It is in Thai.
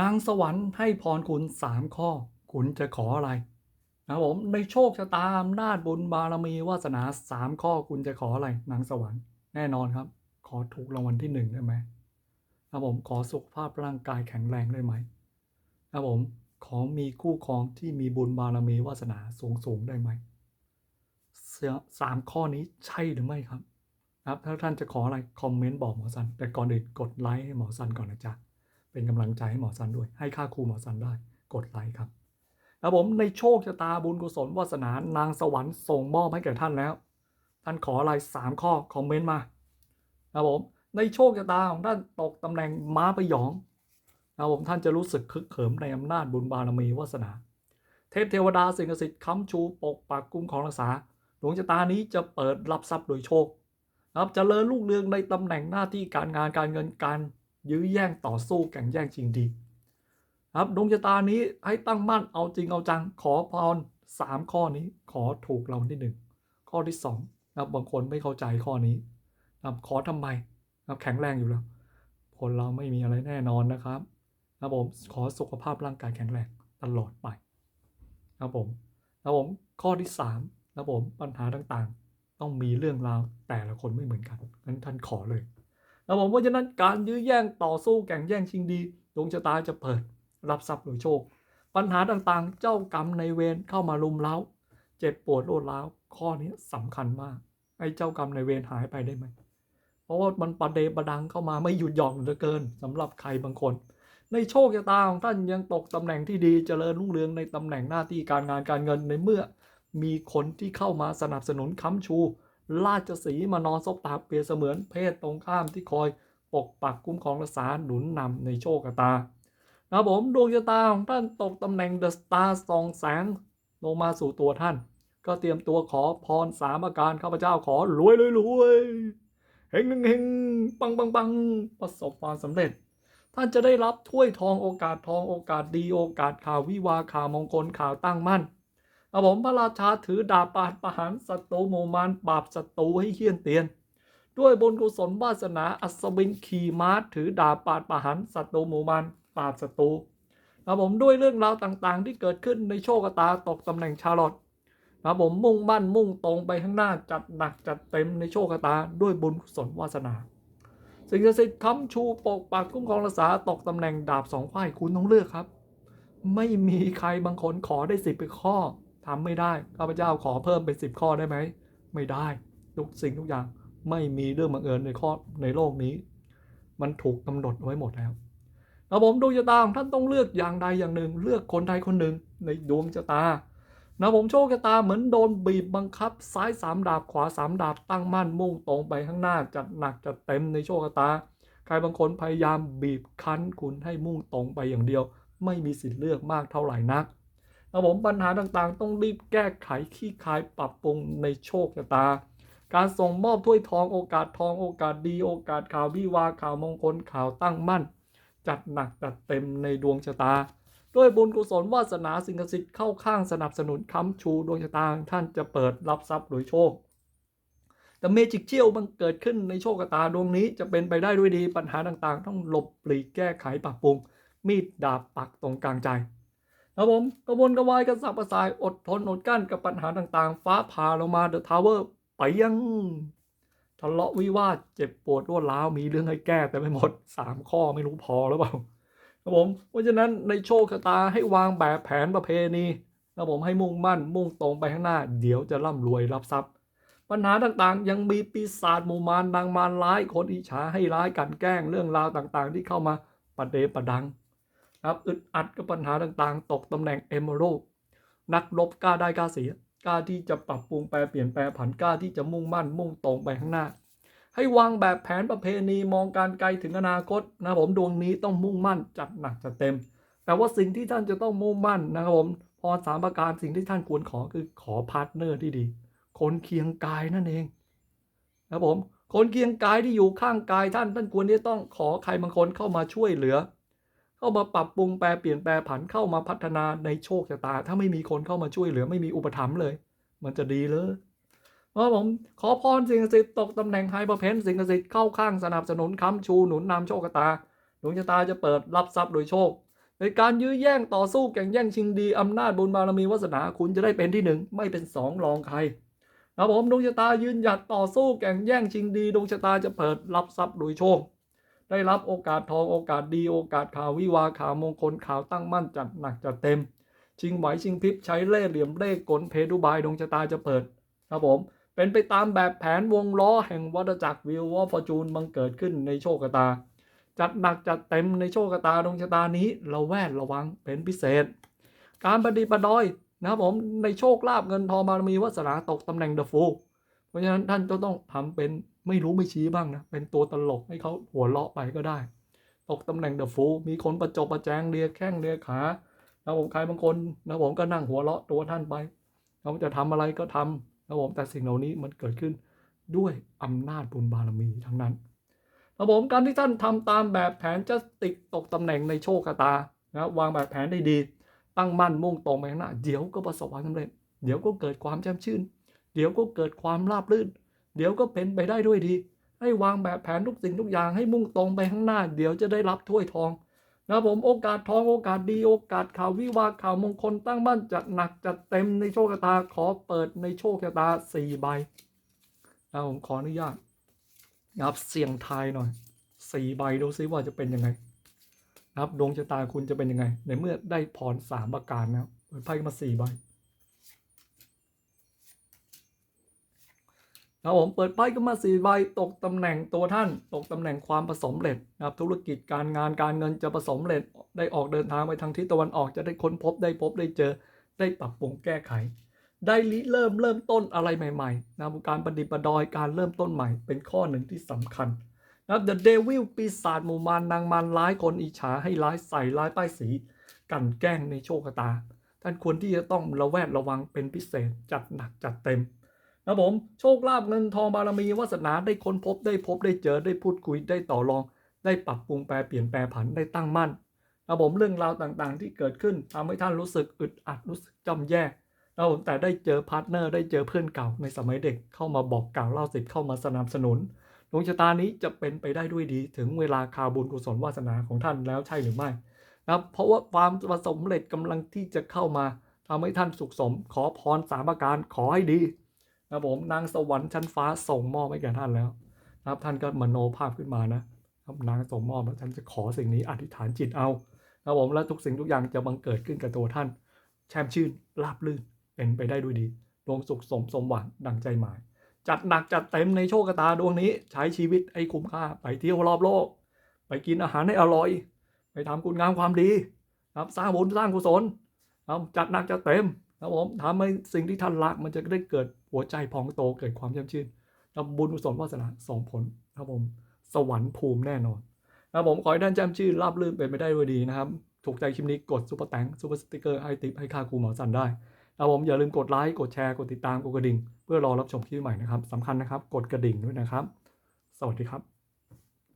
นางสวรรค์ให้พรคุณสามข้อ คุณจะขออะไรนะครับผมในโชคชะตาอำนาจบุญบารมีวาสนาสามข้อคุณจะขออะไรนางสวรรค์แน่นอนครับ ขอถูกรางวัลที่หนึ่งได้ไหมครับผมขอสุขภาพร่างกายแข็งแรงได้ไหมครับผมขอมีคู่ครองที่มีบุญบารมีวาสนาสูงสูงได้ไหมสสามข้อนี้ใช่หรือไม่ครับครับถ้าท่านจะขออะไรคอมเมนต์บอกหมอสัน แต่ก่อนอื่นกดไลค์ให้หมอสันก่อนนะจ๊ะ เป็นกำลังใจให้หมอสันด้วย ให้ค่าครูหมอสันได้ กดไลค์ครับแล้วผมในโชคชะตาบุญกุศลวาสนานางสวรรค์ส่งมอบให้แก่ท่านแล้ว ท่านขออะไรสามข้อคอมเมนต์มาครับผมในโชคชะตาของท่านตกตำแหน่งม้าประยองนะครับผมท่านจะรู้สึกคึกเขิมในอำนาจบุญบารมีวาสนา เทพเทวดาสิ่งศักดิ์สิทธิ์ค้ำชูปกปักคุ้มของรักษาดวงชะตานี้จะเปิดรับทรัพย์โดยโชคนะครับจะเจริญรุ่งเรืองในตำแหน่งหน้าที่การงานการเงินการ ยื้อแย่งต่อสู้แข่งแย่งชิงดีครับดวงชะตานี้ให้ตั้งมั่นเอาจริงเอาจัง ขอพรสามข้อนี้ขอถูกเราที่หนึ่งข้อที่สองนะครับบางคนไม่เข้าใจข้อนี้นะครับขอทำไมนะครับแข็งแรงอยู่แล้ว คนเราไม่มีอะไรแน่นอนนะครับนะผมขอสุขภาพร่างกายแข็งแรงตลอดไปนะผมนะผมข้อที่สามนะผมปัญหาต่างๆ ต้องมีเรื่องราวแต่ละคนไม่เหมือนกันงั้นท่านขอเลย แล้วผมเพราะฉะนั้นการยื้อแย่งต่อสู้แข่งแย่งชิงดีดวงชะตาจะเปิด รับทรัพย์โดยโชค ปัญหาต่างๆ เจ้ากรรมในเวรเข้ามาลุมเล้า เจ็บปวดรวดร้าวข้อนี้สำคัญมากไอ้เจ้ากรรมในเวรหายไปได้ไหมเพราะว่ามันประเดประดังเข้ามาไม่หยุดหย่อนเหลือเกินสำหรับใครบางคน ในโชคชะตาของท่านยังตกตำแหน่งที่ดีเจริญรุ่งเรืองในตำแหน่งหน้าที่การงานการเงินในเมื่อ มีคนที่เข้ามาสนับสนุนค้ำชู ราชสีมานอนซบตาเปรียบเสมือนเพศตรงข้ามที่คอยปกปักคุ้มครองรักษาหนุนนำในโชคชะตานะผมดวงชะตาของท่านตกตำแหน่งเดอะสตาร์ส่องแสงลงมาสู่ตัวท่าน ก็เตรียมตัวขอพรสามอาการข้าพเจ้าขอรวยรวยรวยเฮงเฮงเฮงปังปังปังประสบความสำเร็จ ท่านจะได้รับถ้วยทองโอกาสทองโอกาสดีโอกาสข่าววิวาข่าวมงคลข่าวตั้งมั่น ครับผมพระราชาถือดาบปาดประหารศัตรูหมู่มารปราบศัตรูให้เฮี้ยนเตียน ด้วยบุญกุศลวาสนาอัศวินขี่ม้าถือดาบปาดประหารศัตรูหมู่มารปราบศัตรูครับผมด้วยเรื่องราวต่างๆ ที่เกิดขึ้นในโชคชะตาตกตำแหน่งชาลอตครับผมมุ่งมั่นมุ่งตรงไปข้างหน้าจัดหนักจัดเต็มในโชคชะตาด้วยบุญกุศลวาสนา สิ่งศักดิ์สิทธิ์ค้ำชูปกปักคุ้มครองรักษาตกตำแหน่งดาบสองฝ่ายคุณต้องเลือกครับ ไม่มีใครบางคนขอได้สิบเป็นข้อ ทำไม่ได้ข้าพเจ้าขอเพิ่มเป็นสิบข้อได้ไหม ไม่ได้ ทุกสิ่งทุกอย่างไม่มีเรื่องบังเอิญในข้อในโลกนี้ มันถูกกำหนดไว้หมดแล้วแล้วผมดวงชะตาของท่านต้องเลือกอย่างใดอย่างหนึ่ง เลือกคนใดคนหนึ่งในดวงชะตานะผมโชคชะตาเหมือนโดนบีบบังคับ ซ้ายสามดาบขวาสามดาบตั้งมั่นมุ่งตรงไปข้างหน้าจัดหนักจัดเต็มในโชคชะตา ใครบางคนพยายามบีบคั้นคุณให้มุ่งตรงไปอย่างเดียว ไม่มีสิทธิ์เลือกมากเท่าไหร่นัก ครับผมปัญหาต่างๆ ต้องรีบแก้ไขขี้คายปรับปรุงในโชคชะตา การส่งมอบถ้วยทองโอกาสทองโอกาสดีโอกาสข่าววิวาข่าวมงคลข่าวตั้งมั่น จัดหนักจัดเต็มในดวงชะตา ด้วยบุญกุศลวาสนาสิ่งศักดิ์สิทธิ์เข้าข้างสนับสนุนค้ำชูดวงชะตาท่านจะเปิดรับทรัพย์โดยโชคแต่เมจิกเจียวมันเกิดขึ้นในโชคชะตาดวงนี้จะเป็นไปได้ด้วยดีปัญหาต่างๆ ต้องหลบปลีกแก้ไขปรับปรุง มีดดาบปักตรงกลางใจ ครับผมกระวนกระวายกระสับกระส่ายอดทนอดกลั้นกับปัญหาต่างๆ ฟ้าผ่าลงมาเดอะทาวเวอร์ไปยังทะเลาะวิวาทเจ็บปวดรวดร้าวมีเรื่องให้แก้แต่ไม่หมดสามข้อไม่รู้พอหรือเปล่าครับผมเพราะฉะนั้นในโชคชะตาให้วางแบบแผนประเพณีครับผมให้มุ่งมั่นมุ่งตรงไปข้างหน้า เดี๋ยวจะร่ำรวยรับทรัพย์ ปัญหาต่างๆ ยังมีปีศาจหมู่มารนางมารร้ายคนอิจฉาให้ร้ายกันแกล้งเรื่องราวต่างๆ ที่เข้ามาประเดประดัง ครับอึดอัดกับปัญหาต่างๆ ตกตำแหน่งเอมโรนักรบกล้าได้กล้าเสียกล้าที่จะปรับปรุงแปลเปลี่ยนแปลผันกล้าที่จะมุ่งมั่นมุ่งตรงไปข้างหน้า ให้วางแบบแผนประเพณีมองการไกลถึงอนาคตนะผมดวงนี้ต้องมุ่งมั่นจัดหนักจัดเต็ม แต่ว่าสิ่งที่ท่านจะต้องมุ่งมั่นนะครับผมพรสามประการสิ่งที่ท่านควรขอคือขอพาร์ทเนอร์ที่ดี คนเคียงกายนั่นเองนะผมคนเคียงกายที่อยู่ข้างกายท่านท่านควรที่ต้องขอใครบางคนเข้ามาช่วยเหลือ เข้ามาปรับปรุงแปลเปลี่ยนแปลผันเข้ามาพัฒนาในโชคชะตา ถ้าไม่มีคนเข้ามาช่วยเหลือไม่มีอุปถัมภ์เลย มันจะดีเลยเพราะผมขอพรสิ่งศักดิ์สิทธิ์ตกตำแหน่งไฮประเพนสิ่งศักดิ์สิทธิ์เข้าข้างสนับสนุนค้ำชูหนุนนำโชคชะตาดวงชะตาจะเปิดรับทรัพย์โดยโชค ในการยื้อแย่งต่อสู้แข่งแย่งชิงดีอำนาจบุญบารมีวาสนาคุณจะได้เป็นที่หนึ่งไม่เป็นสองรองใครนะผมดวงชะตายืนหยัดต่อสู้แข่งแย่งชิงดีดวงชะตาจะเปิดรับทรัพย์โดยโชค ได้รับโอกาสทองโอกาสดีโอกาสข่าววิวาข่าวมงคลข่าวตั้งมั่นจัดหนักจัดเต็ม ชิงไหวชิงพริบใช้เล่เหลี่ยมเล่กลเพดุบายดวงชะตาจะเปิดครับผมเป็นไปตามแบบแผนวงล้อแห่งวัฏจักรวิววอฟอร์จูนบังเกิดขึ้นในโชคชะตา จัดหนักจัดเต็มในโชคชะตาดวงชะตานี้เราแวดระวังเป็นพิเศษ การประดิปดอยนะครับผมในโชคลาภเงินทองบารมีวาสนาตกตำแหน่งเดอะฟูเพราะฉะนั้นท่านก็ต้องทำเป็น ไม่รู้ไม่ชี้บ้างนะ เป็นตัวตลกให้เขาหัวเราะไปก็ได้ ตกตำแหน่งเดอะฟูมีคนประจบประแจงเลียแข้งเลียขานะผมใครบางคนนะผมก็นั่งหัวเราะตัวท่านไปเขาจะทำอะไรก็ทำนะผมแต่สิ่งเหล่านี้มันเกิดขึ้นด้วยอำนาจบุญบารมีทั้งนั้นครับผมการที่ท่านทำตามแบบแผนจะติดตกตำแหน่งในโชคชะตานะวางแบบแผนได้ดี ตั้งมั่นมุ่งตรงไปข้างหน้าเดี๋ยวก็ประสบความสำเร็จ เดี๋ยวก็เกิดความแจ่มชื่น เดี๋ยวก็เกิดความราบรื่น เดี๋ยวก็เป็นไปได้ด้วยดี ให้วางแบบแผนทุกสิ่งทุกอย่างให้มุ่งตรงไปข้างหน้า เดี๋ยวจะได้รับถ้วยทองนะครับผมโอกาสทองโอกาสดีโอกาสข่าววิวาข่าวมงคลตั้งมั่นจัดหนักจัดเต็มในโชคชะตาขอเปิดในโชคชะตาสี่ใบนะผมขออนุญาตนะครับเสี่ยงทายหน่อยสี่ใบดูซิว่าจะเป็นยังไงนะครับดวงชะตาคุณจะเป็นยังไง ในเมื่อได้พรสามประการแล้วเปิดไพ่มาสี่ใบ ครับผมเปิดไพ่ก็มาสี่ใบตกตำแหน่งตัวท่าน ตกตำแหน่งความประสมเร็จนะครับธุรกิจการงานการเงินจะประสมเร็จได้ออกเดินทางไปทางทิศตะวันออกจะได้ค้นพบได้พบได้เจอ ได้ปรับปรุงแก้ไข ได้ริเริ่มเริ่มต้นอะไรใหม่ๆนะครับการประดิษฐ์ประดอยการเริ่มต้นใหม่ เป็นข้อหนึ่งที่สำคัญนะครับ The Devil ปีศาจหมู่มารนางมารร้ายคนอิจฉาให้ร้ายใส่ร้ายป้ายสีกันแกล้งในโชคชะตา ท่านควรที่จะต้องระแวดระวังเป็นพิเศษจัดหนักจัดเต็ม นะผมโชคลาภเงินทองบารมีวาสนาได้ค้นพบได้พบได้เจอได้พูดคุยได้ต่อรอง ได้ปรับปรุงแปลเปลี่ยนแปลผันได้ตั้งมั่นนะผมเรื่องราวต่างๆ ที่เกิดขึ้นทำให้ท่านรู้สึกอึดอัดรู้สึกจำแย่นะผมแต่ได้เจอพาร์ทเนอร์ได้เจอเพื่อนเก่าในสมัยเด็กเข้ามาบอกกล่าวเล่าสิทธิ์เข้ามาสนับสนุนดวงชะตานี้จะเป็นไปได้ด้วยดีถึงเวลาคาบุญกุศลวาสนาของท่านแล้วใช่หรือไม่นะครับเพราะว่าความประสบเร็จกำลังที่จะเข้ามาทำให้ท่านสุขสม ขอพรสามประการขอให้ดี นะครับผมนางสวรรค์ชั้นฟ้าส่งมอบให้แก่ท่านแล้วนะครับท่านก็มโนภาพขึ้นมานะครับนางส่งมอบแล้วท่านจะขอสิ่งนี้อธิษฐานจิตเอานะครับผมและทุกสิ่งทุกอย่างจะบังเกิดขึ้นกับตัวท่าน แช่มชื่นราบลื่นเป็นไปได้ด้วยดีดวงสุขสมสมหวังดังใจหมาย จัดหนักจัดเต็มในโชคชะตาดวงนี้ ใช้ชีวิตให้คุ้มค่าไปเที่ยวรอบโลก ไปกินอาหารให้อร่อย ไปทำคุณงามความดีนะครับสร้างบุญสร้างกุศลนะครับจัดหนักจัดเต็ม ครับผมทำให้สิ่งที่ท่านรักมันจะได้เกิดหัวใจพองโตเกิดความชื่นชื่นนะบุญกุศลวาสนาส่งผลนะครับผม สวรรค์ภูมิแน่นอนนะครับผมขอให้ท่านแจ่มชื่นราบรื่นเป็นไปได้ด้วยดีนะครับ ถูกใจคลิปนี้กดซุปเปอร์แตงซุปเปอร์สติกเกอร์ให้ติปให้ค่าครูหมอสันได้ครับผมอย่าลืมกดไลค์กดแชร์กดติดตามกดกระดิ่ง เพื่อรอรับชมคลิปใหม่นะครับสำคัญนะครับ กดกระดิ่งด้วยนะครับ สวัสดีครับ